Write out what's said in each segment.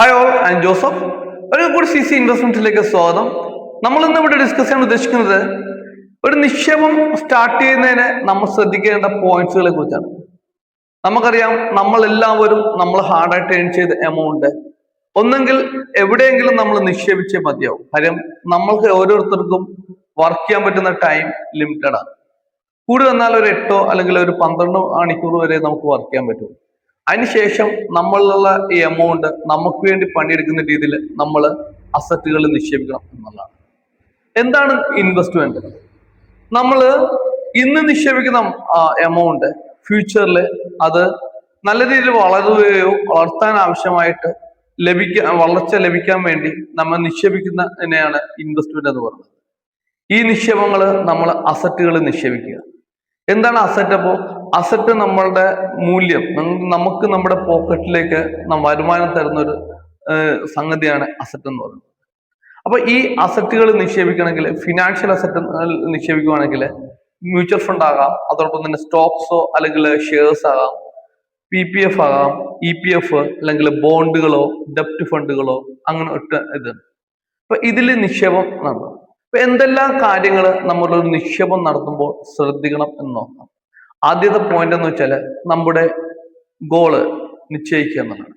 Hi all and Joseph ഒരു കൂടി C C ഇൻവെസ്റ്റ്മെന്റിലേക്ക് സ്വാഗതം. നമ്മൾ ഇന്ന് ഇവിടെ ഡിസ്കസ് ചെയ്യാൻ ഉദ്ദേശിക്കുന്നത് ഒരു നിക്ഷേപം സ്റ്റാർട്ട് ചെയ്യുന്നതിന് നമ്മൾ ശ്രദ്ധിക്കേണ്ട പോയിന്റ്സുകളെ കുറിച്ചാണ്. നമുക്കറിയാം നമ്മൾ എല്ലാവരും നമ്മൾ ഹാർഡായിട്ട് ഏൺ ചെയ്ത എമൗണ്ട് ഒന്നെങ്കിൽ എവിടെയെങ്കിലും നമ്മൾ നിക്ഷേപിച്ചേ മതിയാവും. കാര്യം നമ്മൾക്ക് ഓരോരുത്തർക്കും വർക്ക് ചെയ്യാൻ പറ്റുന്ന ടൈം ലിമിറ്റഡാണ് ആണ്. കൂടി വന്നാൽ ഒരു എട്ടോ അല്ലെങ്കിൽ ഒരു പന്ത്രണ്ടോ മണിക്കൂർ വരെ നമുക്ക് വർക്ക് ചെയ്യാൻ പറ്റും. അതിനുശേഷം നമ്മളിലുള്ള ഈ എമൗണ്ട് നമുക്ക് വേണ്ടി പണിയെടുക്കുന്ന രീതിയിൽ നമ്മൾ അസറ്റുകൾ നിക്ഷേപിക്കണം എന്നുള്ളതാണ്. എന്താണ് ഇൻവെസ്റ്റ്മെന്റ് നമ്മൾ ഇന്ന് നിക്ഷേപിക്കുന്ന എമൗണ്ട് ഫ്യൂച്ചറിൽ അത് നല്ല രീതിയിൽ വളരുകയോ വളർത്താൻ ആവശ്യമായിട്ട് ലഭിക്കാൻ വളർച്ച ലഭിക്കാൻ വേണ്ടി നമ്മൾ നിക്ഷേപിക്കുന്നതിനെയാണ് ഇൻവെസ്റ്റ്മെന്റ് എന്ന് പറയുന്നത്. ഈ നിക്ഷേപങ്ങൾ നമ്മൾ അസറ്റുകൾ നിക്ഷേപിക്കുക. എന്താണ് അസറ്റ് അപ്പോൾ അസറ്റ് നമ്മളുടെ മൂല്യം നമുക്ക് നമ്മുടെ പോക്കറ്റിലേക്ക് വരുമാനം തരുന്ന ഒരു സംഗതിയാണ് അസറ്റ് എന്ന് പറയുന്നത്. അപ്പൊ ഈ അസറ്റുകൾ നിക്ഷേപിക്കണമെങ്കിൽ ഫിനാൻഷ്യൽ അസറ്റ് നിക്ഷേപിക്കുകയാണെങ്കിൽ മ്യൂച്വൽ ഫണ്ട് ആകാം അതോടൊപ്പം തന്നെ സ്റ്റോക്സോ അല്ലെങ്കിൽ ഷെയർസ് ആകാം പി പി എഫ് ആകാം ഇ പി എഫ് അല്ലെങ്കിൽ ബോണ്ടുകളോ ഡെപ്റ്റ് ഫണ്ടുകളോ അങ്ങനെ ഒറ്റ ഇത്. അപ്പൊ ഇതിൽ നിക്ഷേപം നടത്തും അപ്പൊ എന്തെല്ലാം കാര്യങ്ങൾ നമ്മളൊരു നിക്ഷേപം നടത്തുമ്പോൾ ശ്രദ്ധിക്കണം എന്ന്? നോക്കാം ആദ്യത്തെ പോയിന്റ് എന്ന് വെച്ചാൽ നമ്മുടെ ഗോൾ നിശ്ചയിക്കുക എന്നുള്ളതാണ്.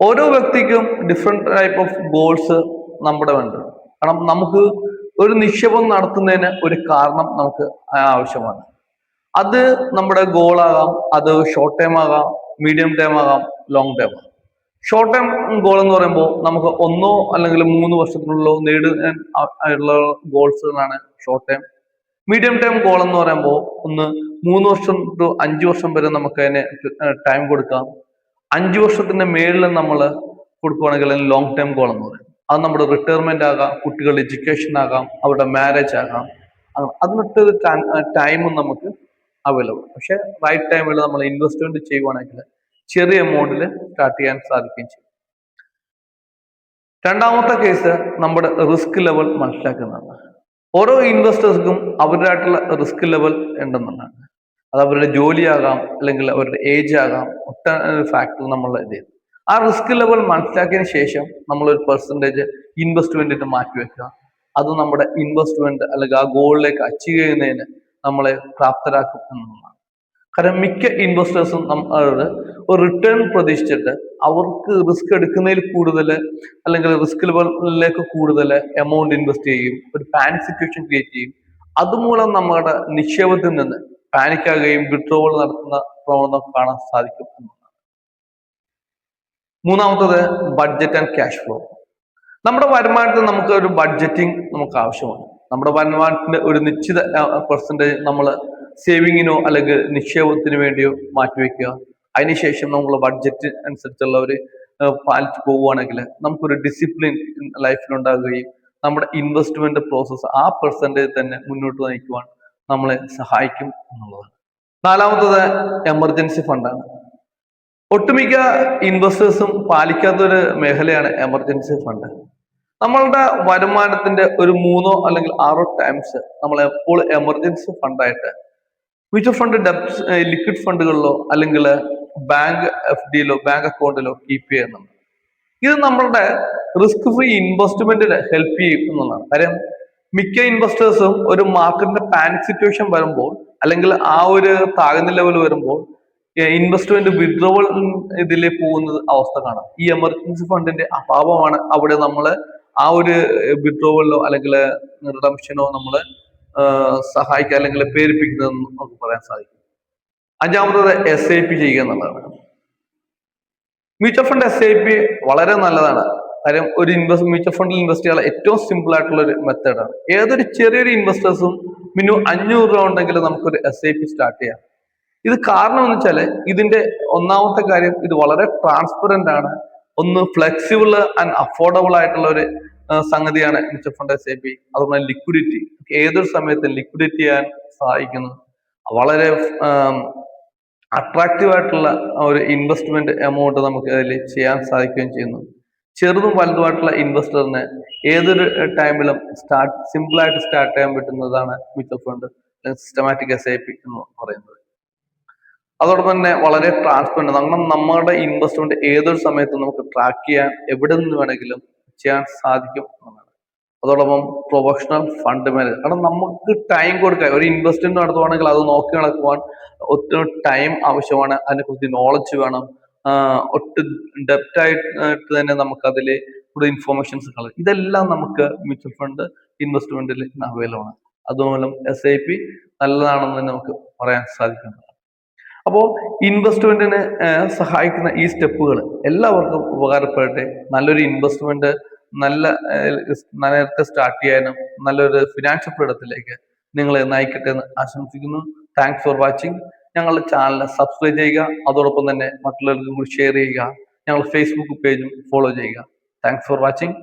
ഓരോ വ്യക്തിക്കും ഡിഫറെന്റ് ടൈപ്പ് ഓഫ് ഗോൾസ് നമ്മുടെ ഉണ്ട് കാരണം നമുക്ക് ഒരു നിക്ഷേപം നടത്തുന്നതിന് ഒരു കാരണം നമുക്ക് ആവശ്യമാണ്. അത് നമ്മുടെ ഗോളാകാം അത് ഷോർട്ട് ടൈം ആകാം മീഡിയം ടൈം ആകാം ലോങ് ടൈം ആകാം. ഷോർട്ട് ടൈം ഗോൾ എന്ന് പറയുമ്പോൾ നമുക്ക് ഒന്നോ അല്ലെങ്കിൽ മൂന്ന് വർഷത്തിനുള്ളോ നേടുവാൻ ഉള്ള ഗോൾസുകളാണ് short time medium time goal എന്ന് പറയുമ്പോൾ ഒന്ന് മൂന്ന് വർഷം ടു അഞ്ച് വർഷം വരെ നമുക്ക് അതിന് ടൈം കൊടുക്കാം. അഞ്ച് വർഷത്തിന്റെ മേളിൽ നമ്മൾ കൊടുക്കുകയാണെങ്കിൽ ലോങ് ടൈം ഗോൾ എന്ന് പറയും. അത് നമ്മുടെ റിട്ടയർമെന്റ് ആകാം കുട്ടികളുടെ എഡ്യൂക്കേഷൻ ആകാം അവരുടെ മാരേജ് ആകാം. അതിനൊട്ടൊരു അതിനൊട്ട് ടൈമും നമുക്ക് അവൈലബിൾ പക്ഷെ റൈറ്റ് ടൈമിൽ നമ്മൾ ഇൻവെസ്റ്റ്മെന്റ് ചെയ്യുവാണെങ്കിൽ ചെറിയ എമൗണ്ടിൽ സ്റ്റാർട്ട് ചെയ്യാൻ സാധിക്കുകയും ചെയ്യും. രണ്ടാമത്തെ കേസ് നമ്മുടെ റിസ്ക് ലെവൽ മനസ്സിലാക്കുന്നതാണ്. ഓരോ ഇൻവെസ്റ്റേഴ്സിനും അവരുടേതായിട്ടുള്ള റിസ്ക് ലെവൽ ഉണ്ടെന്നുള്ളതാണ്. അത് അവരുടെ ജോലിയാകാം അല്ലെങ്കിൽ അവരുടെ ഏജ് ആകാം ഒട്ടനവധി ഫാക്ടർ നമ്മൾ ഇത്. ചെയ്തു ആ റിസ്ക് ലെവൽ മനസ്സിലാക്കിയതിന് ശേഷം നമ്മൾ ഒരു പെർസെന്റേജ് ഇൻവെസ്റ്റ്മെന്റിന് മാറ്റി വെക്കുക. അത് നമ്മുടെ ഇൻവെസ്റ്റ്മെന്റ് അല്ലെങ്കിൽ ആ ഗോളിലേക്ക് അച്ചീവ് ചെയ്യുന്നതിന് നമ്മളെ പ്രാപ്തരാക്കും എന്നുള്ളതാണ്. കാരണം മിക്ക ഇൻവെസ്റ്റേഴ്സും നമ്മളോട് റിട്ടേൺ പ്രതീക്ഷിച്ചിട്ട് അവർക്ക് റിസ്ക് എടുക്കുന്നതിൽ കൂടുതൽ അല്ലെങ്കിൽ റിസ്ക് ലെവലിലേക്ക് കൂടുതൽ എമൗണ്ട് ഇൻവെസ്റ്റ് ചെയ്യും ഒരു പാൻ സിറ്റുവേഷൻ ക്രിയേറ്റ് ചെയ്യും. അതുമൂലം നമ്മുടെ നിക്ഷേപത്തിൽ നിന്ന് പാനിക്കാകുകയും വിഡ്രോവൽ നടത്തുന്ന പ്രവണത കാണാൻ സാധിക്കും എന്നാണ് മൂന്നാമത്തത് ബഡ്ജറ്റ് ആൻഡ് ക്യാഷ് ഫ്ലോ നമ്മുടെ വരുമാനത്തിൽ നമുക്ക് ഒരു ബഡ്ജറ്റിംഗ് നമുക്ക് ആവശ്യമാണ്. നമ്മുടെ വരുമാനത്തിന്റെ ഒരു നിശ്ചിത പെർസെന്റേജ് നമ്മൾ സേവിങ്ങിനോ അല്ലെങ്കിൽ നിക്ഷേപത്തിന് വേണ്ടിയോ മാറ്റിവെക്കുക. അതിനുശേഷം നമ്മൾ ബഡ്ജറ്റ് അനുസരിച്ചുള്ള ഒരു പാലിച്ച് പോവുകയാണെങ്കിൽ നമുക്കൊരു ഡിസിപ്ലിൻ ലൈഫിലുണ്ടാകുകയും നമ്മുടെ ഇൻവെസ്റ്റ്മെന്റ് പ്രോസസ്സ് ആ പെർസെന്റേജ് തന്നെ മുന്നോട്ട് നയിക്കുവാൻ നമ്മളെ സഹായിക്കും എന്നുള്ളതാണ്. നാലാമത്തത് എമർജൻസി ഫണ്ടാണ് ഒട്ടുമിക്ക ഇൻവെസ്റ്റേഴ്സും പാലിക്കാത്തൊരു മേഖലയാണ് എമർജൻസി ഫണ്ട് നമ്മളുടെ വരുമാനത്തിന്റെ ഒരു മൂന്നോ അല്ലെങ്കിൽ ആറോ ടൈംസ് നമ്മൾ എപ്പോൾ എമർജൻസി ഫണ്ടായിട്ട് മ്യൂച്വൽ ഫണ്ട് ഡെപ്സ് ലിക്വിഡ് ഫണ്ടുകളിലോ അല്ലെങ്കിൽ ബാങ്ക് എഫ് ഡിയിലോ ബാങ്ക് അക്കൗണ്ടിലോ കീപ്പ് ചെയ്യുന്നുണ്ട്. ഇത് നമ്മളുടെ റിസ്ക് ഫ്രീ ഇൻവെസ്റ്റ്മെന്റിന് ഹെൽപ്പ് ചെയ്യും എന്നുള്ളതാണ് കാര്യം മിക്ക ഇൻവെസ്റ്റേഴ്സും ഒരു മാർക്കറ്റിന്റെ പാനിക് സിറ്റുവേഷൻ വരുമ്പോൾ അല്ലെങ്കിൽ ആ ഒരു താഴ്ന്ന ലെവൽ വരുമ്പോൾ ഇൻവെസ്റ്റ്മെന്റ് വിഡ്രോവൽ ഇതിൽ പോകുന്ന അവസ്ഥ കാണാം. ഈ എമർജൻസി ഫണ്ടിന്റെ അഭാവമാണ് അവിടെ നമ്മൾ ആ ഒരു വിഡ്രോവലിലോ അല്ലെങ്കിൽ റിഡംഷനോ നമ്മൾ സഹായിക്കുക അല്ലെങ്കിൽ പേരിപ്പിക്കുന്നതെന്ന് നമുക്ക് പറയാൻ സാധിക്കും. അഞ്ചാമത്തത് എസ് ഐ പി ചെയ്യുക എന്നുള്ളതാണ്. Mutual fund S I P വളരെ നല്ലതാണ്. കാര്യം ഒരു ഇൻവെസ്റ്റ് മ്യൂച്വൽ ഫണ്ടിൽ ഇൻവെസ്റ്റ് ചെയ്യാൻ ഏറ്റവും സിമ്പിൾ ആയിട്ടുള്ള ഒരു മെത്തേഡാണ് ഏതൊരു ചെറിയൊരു ഇൻവെസ്റ്റേഴ്സും മിനിമം അഞ്ഞൂറ് രൂപ ഉണ്ടെങ്കിൽ നമുക്കൊരു എസ് ഐ പി സ്റ്റാർട്ട് ചെയ്യാം. ഇത് കാരണം എന്ന് വെച്ചാൽ ഇതിന്റെ ഒന്നാമത്തെ കാര്യം ഇത് വളരെ ട്രാൻസ്പെറന്റ് ആണ്. ഒന്ന് ഫ്ലെക്സിബിൾ ആൻഡ് അഫോർഡബിൾ ആയിട്ടുള്ള ഒരു സംഗതിയാണ് mutual fund S I P അതുപോലെ ലിക്വിഡിറ്റി ഏതൊരു സമയത്തും ലിക്വിഡിറ്റി ചെയ്യാൻ സഹായിക്കുന്നു. വളരെ അട്രാക്റ്റീവ് ആയിട്ടുള്ള ഒരു ഇൻവെസ്റ്റ്മെന്റ് എമൗണ്ട് നമുക്ക് അതിൽ ചെയ്യാൻ സാധിക്കുകയും ചെയ്യുന്നു. ചെറുതും വലുതുമായിട്ടുള്ള ഇൻവെസ്റ്ററിന് ഏതൊരു ടൈമിലും സ്റ്റാർട്ട് സിമ്പിളായിട്ട് സ്റ്റാർട്ട് ചെയ്യാൻ പറ്റുന്നതാണ് mutual fund systematic S I P എന്ന് പറയുന്നത്. അതോടൊപ്പം തന്നെ വളരെ ട്രാൻസ്പെറന്റ് കാരണം നമ്മുടെ ഇൻവെസ്റ്റ്മെന്റ് ഏതൊരു സമയത്തും നമുക്ക് ട്രാക്ക് ചെയ്യാൻ എവിടെ നിന്ന് വേണമെങ്കിലും ചെയ്യാൻ സാധിക്കും എന്നാണ്. അതോടൊപ്പം പ്രൊഫഷണൽ ഫണ്ട് മാനേജർ കാരണം നമുക്ക് ടൈം കൊടുക്കാൻ ഒരു ഇൻവെസ്റ്റ്മെന്റ് നടത്തുവാണെങ്കിൽ അത് നോക്കി നടക്കുവാൻ ഒത്തിരി ടൈം ആവശ്യമാണ്. അതിനെക്കുറിച്ച് നോളജ് വേണം. ഒട്ടും ഡെപ്റ്റ് ആയിട്ട് തന്നെ നമുക്ക് അതിൽ കൂടുതൽ ഇൻഫോർമേഷൻസ് കളയും ഇതെല്ലാം നമുക്ക് മ്യൂച്വൽ ഫണ്ട് ഇൻവെസ്റ്റ്മെന്റിൽ അവൈലബിൾ ആണ്. അതുമൂലം എസ് ഐ പി നല്ലതാണെന്ന് തന്നെ നമുക്ക് പറയാൻ സാധിക്കുന്നതാണ് അപ്പോൾ ഇൻവെസ്റ്റ്മെന്റിന് സഹായിക്കുന്ന ഈ സ്റ്റെപ്പുകൾ എല്ലാവർക്കും ഉപകാരപ്പെടട്ടെ. നല്ലൊരു ഇൻവെസ്റ്റ്മെന്റ് നല്ല നേരത്തെ സ്റ്റാർട്ട് ചെയ്യാനും നല്ലൊരു ഫിനാൻഷ്യൽ ഫ്രീഡത്തിലേക്ക് നിങ്ങളെ നയിക്കട്ടെ എന്ന് ആശംസിക്കുന്നു. താങ്ക്സ് ഫോർ വാച്ചിങ് ഞങ്ങളുടെ ചാനൽ സബ്സ്ക്രൈബ് ചെയ്യുക അതോടൊപ്പം തന്നെ മറ്റുള്ളവർക്കും കൂടി ഷെയർ ചെയ്യുക. ഞങ്ങളുടെ ഫേസ്ബുക്ക് പേജും ഫോളോ ചെയ്യുക. Thanks for watching